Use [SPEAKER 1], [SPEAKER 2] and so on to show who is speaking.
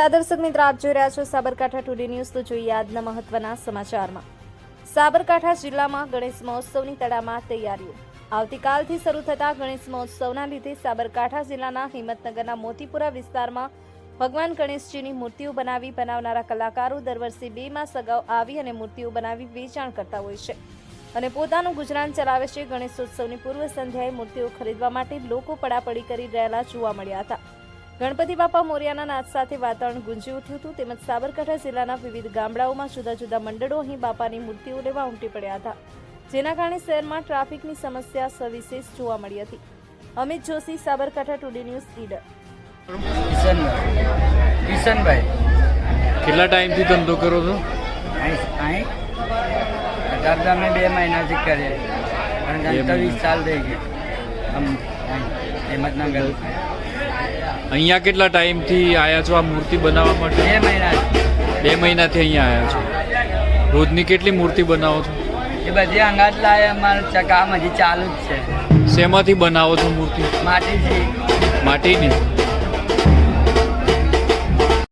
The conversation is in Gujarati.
[SPEAKER 1] નમસ્કાર દર્શક મિત્રો, આપ જોઈ રહ્યા છો સાબરકાંઠા ટુડે ન્યૂઝ તો જોઈએ આજના મહત્વના સમાચારમાં. સાબરકાંઠા જિલ્લામાં ગણેશ મહોત્સવની તડામાં તૈયારીઓ. આવતીકાલથી શરૂ થતા ગણેશ મહોત્સવના લીધે સાબરકાંઠા જિલ્લાના હિંમતનગરના મોતીપુરા વિસ્તારમાં ભગવાન ગણેશજીની મૂર્તિઓ બનાવી બનાવનારા કલાકારો દર વર્ષે બે માસ અગાઉ આવી અને મૂર્તિઓ બનાવી વેચાણ કરતા હોય છે. અને પોતાનું ગુજરાન ચલાવે છે ગણેશોત્સવની પૂર્વ સંધ્યાએ મૂર્તિઓ ખરીદવા માટે લોકો પડાપડી કરી રહેલા જોવા મળ્યા હતા. ગણપતિ બાપા મોર્યાના નાદ સાથે વાતાવરણ ગુંજી ઉઠ્યું હતું. તેમજ સાબરકાંઠા જિલ્લાના વિવિધ ગામડાઓમાં જુદા જુદા મંડળો અહીં બાપાની મૂર્તિઓ લેવા ઉમટી પડ્યા હતા. જેના કારણે શહેરમાં ટ્રાફિકની સમસ્યા સવિશેષ જોવા મળી હતી. Amit Joshi Sabarkantha today news leader
[SPEAKER 2] Kishanbhai.
[SPEAKER 3] કેટલા ટાઈમથી ધંધો કરો છો?
[SPEAKER 2] દાદા મેં બે મહિનાથી કરીએ પણ
[SPEAKER 3] બે
[SPEAKER 2] વીસ સાલ થઈ ગયા આમ અહીં હિંમતનગર
[SPEAKER 3] અહીંયા કેટલા ટાઈમથી આવ્યા છો આ મૂર્તિ બનાવવા માટે?
[SPEAKER 2] બે મહિના
[SPEAKER 3] બે મહિનાથી અહીંયા આવ્યા છો. રોજની કેટલી મૂર્તિ બનાવો છો?
[SPEAKER 2] એ બધી અંગાત લાવે અમારું ચ- કામ હજી ચાલુ જ છે.
[SPEAKER 3] શેમાંથી બનાવો છો મૂર્તિ?
[SPEAKER 2] માટીથી.
[SPEAKER 3] માટીની?